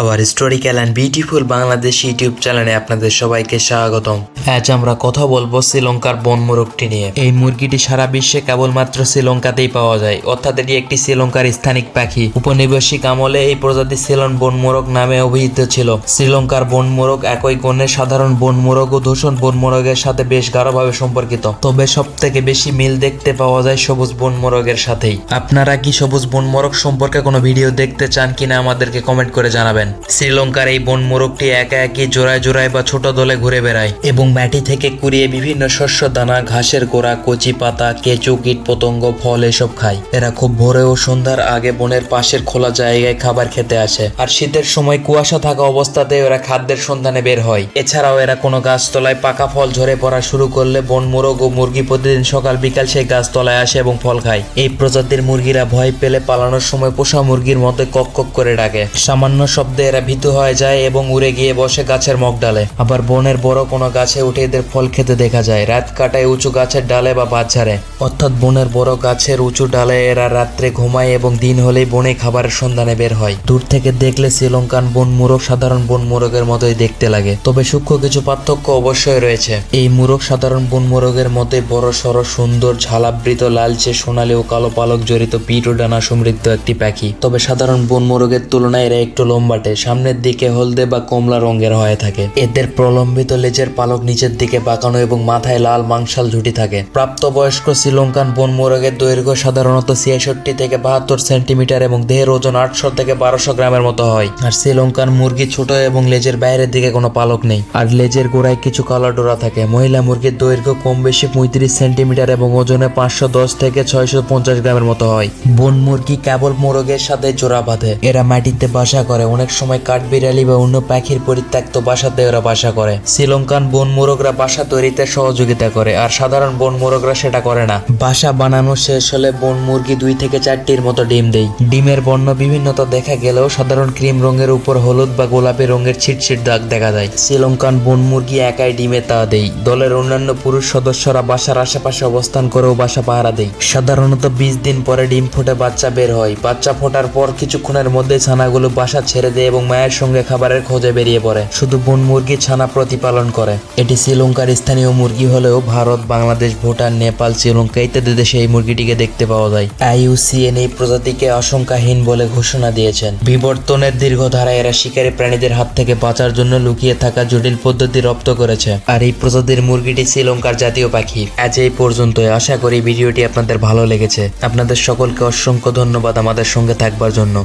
আবার historical and beautiful Bangladesh YouTube চ্যানেলে আপনাদের সবাইকে স্বাগতম। আজ আমরা কথা বলব শ্রীলঙ্কার বন মুরগটি নিয়ে। এই মুরগিটি সারা বিশ্বে কেবলমাত্র শ্রীলঙ্কাতেই পাওয়া যায়। অর্থাৎ এটি একটি শ্রীলঙ্কার স্থানিক পাখি। উপনিবেশিক আমলে এই প্রজাতি সিলন বন মোরগ নামে অভিহিত ছিল। শ্রীলঙ্কার বন মোরগ একই গণের সাধারণ বন মোরগ ও দূষণ বন মোরগের সাথে বেশ গাঢ়ভাবে সম্পর্কিত। তবে সব থেকে বেশি মিল দেখতে পাওয়া যায় সবুজ বন মোরগের সাথেই। আপনারা কি সবুজ বন মোরগ সম্পর্কে কোনো ভিডিও দেখতে চান কিনা আমাদেরকে কমেন্ট করে জানাবেন। শ্রীলঙ্কার এই বন মোরগটি একা একই জোড়ায় জোড়ায় বা ছোট দলে ঘুরে বেড়ায় এবং মাটি থেকে কুড়িয়ে বিভিন্ন শস্য, দানা, ঘাসের গোড়া, কচি পাতা, কেঁচু কীট পতঙ্গ ফল এসব খায়। এরা খুব ভোরে ও সন্ধ্যার আগে বনের পাশের খোলা জায়গায় খাবার খেতে আসে। আর শীতের সময় কুয়াশা থাকা অবস্থাতে ওরা খাদ্যের সন্ধানে বের হয়। এছাড়াও এরা কোনো গাছতলায় পাকা ফল ঝরে পড়া শুরু করলে বন মোরগ ও মুরগি প্রতিদিন সকাল বিকাল সেই গাছতলায় আসে এবং ফল খায়। এই প্রজাতির মুরগিরা ভয় পেলে পালানোর সময় পোষা মুরগির মতো কক কক করে ডাকে। সামান্য শব্দে এরা ভীতু হয়ে যায় এবং উড়ে গিয়ে বসে গাছের মগ ডালে। আবার বনের বড় কোনো গাছে উঠে এদের ফল খেতে দেখা যায়। রাত কাটায় উঁচু গাছের ডালে বা বাচ্চারে অর্থাৎ বনের বড় গাছের উঁচু ডালে এরা রাত্রে ঘুমায় এবং দিন হলেই বনে খাবারের সন্ধানে বের হয়। দূর থেকে দেখলে শ্রীলঙ্কান বন মুরগ সাধারণ বন মুরগের মতোই দেখতে লাগে। তবে সূক্ষ্ম কিছু পার্থক্য অবশ্যই রয়েছে। এই মুরগ সাধারণ বন মুরগের মতোই বড় সড় সুন্দর, ঝালাবৃত, লালচে, সোনালী ও কালো পালক জড়িত পিঠ ও ডানা সমৃদ্ধ একটি পাখি। তবে সাধারণ বন মোরগের তুলনায় এরা একটু লম্বাটে সামনের দিকে হলদে বা কমলা রঙের হয়ে থাকে। এদের প্রলম্বিত লেজের পালক নিচের দিকে বাঁকানো এবং মাথায় লাল মাংসাল ঝুটি থাকে। প্রাপ্তবয়স্ক শ্রীলঙ্কান বন মোরগের দৈর্ঘ্য সাধারণত ছিয়াষট্টি থেকে বাহাত্তর সেন্টিমিটার এবং দেহের ওজন আটশো থেকে বারোশো গ্রামের মতো হয়। আর শ্রীলঙ্কান মুরগি ছোট এবং লেজের বাইরের দিকে কোনো পালক নেই। আর লেজের গোড়ায় কিছু কালো ডোরা থাকে। মহিলা মুরগির দৈর্ঘ্য কম বেশি পঁয়ত্রিশ সেন্টিমিটার এবং ওজনে পাঁচশো দশ থেকে ছয়শো পঞ্চাশ গ্রামের মতো হয়। বন মুরগি কেবল মোরগের সাথে জোড়া বাঁধে। এরা মাটিতে বাসা করে, অনেক সময় কাঠবিড়ালি বা অন্য পাখির পরিত্যক্ত বাসাতে ওরা বাসা করে। শ্রীলঙ্কান বন মোরগরা বাসা তৈরিতে সহযোগিতা করে, আর সাধারণ বন মোরগরা সেটা করে না। বাসা বানানো শেষ হলে বন মুরগি দুই থেকে চারটির মতো ডিম দেয়। ডিমের বর্ণ বিভিন্নতা দেখা গেলেও সাধারণ ক্রিম রঙের উপর হলুদ বা গোলাপি রঙের ছিটছিট দাগ দেখা যায় শ্রীলঙ্কান বন মুরগি একাই ডিমে তা দেয়। দলের অন্যান্য পুরুষ সদস্যরা বাসার আশেপাশে অবস্থান করেও বাসা পাহারা দেয়। সাধারণত বিশ দিন পরে ডিম ফুটে বাচ্চা বের হয়। বাচ্চা ফোটার পর কিছুক্ষণের মধ্যে ছানাগুলো বাসা ছেড়ে দেয় এবং মায়ের সঙ্গে খাবারের খোঁজে বেরিয়ে পড়ে। শুধু বন মুরগি ছানা প্রতিপালন করে। এটি শ্রীলঙ্কার স্থানীয় মুরগি হলেও ভারত, বাংলাদেশ, ভুটান, নেপাল, শ্রীলঙ্কা ইত্যাদি দেশে এই মুরগিটিকে দেখতে পাওয়া যায়। আইইউসিএন এই প্রজাতিকে আশঙ্কাহীন বলে ঘোষণা দিয়েছেন। বিবর্তনের দীর্ঘ ধারা এরা শিকারী প্রাণীদের হাত থেকে বাঁচার জন্য লুকিয়ে থাকা জটিল পদ্ধতি রপ্ত করেছে। আর এই প্রজাতির মুরগিটি শ্রীলঙ্কার জাতীয় পাখি। আজ এই পর্যন্ত আশা করি ভিডিওটি আপনাদের ভালো লেগেছে। আপনাদের সকলকে অসংখ্য ধন্যবাদ আমাদের সঙ্গে থাকবার জন্য।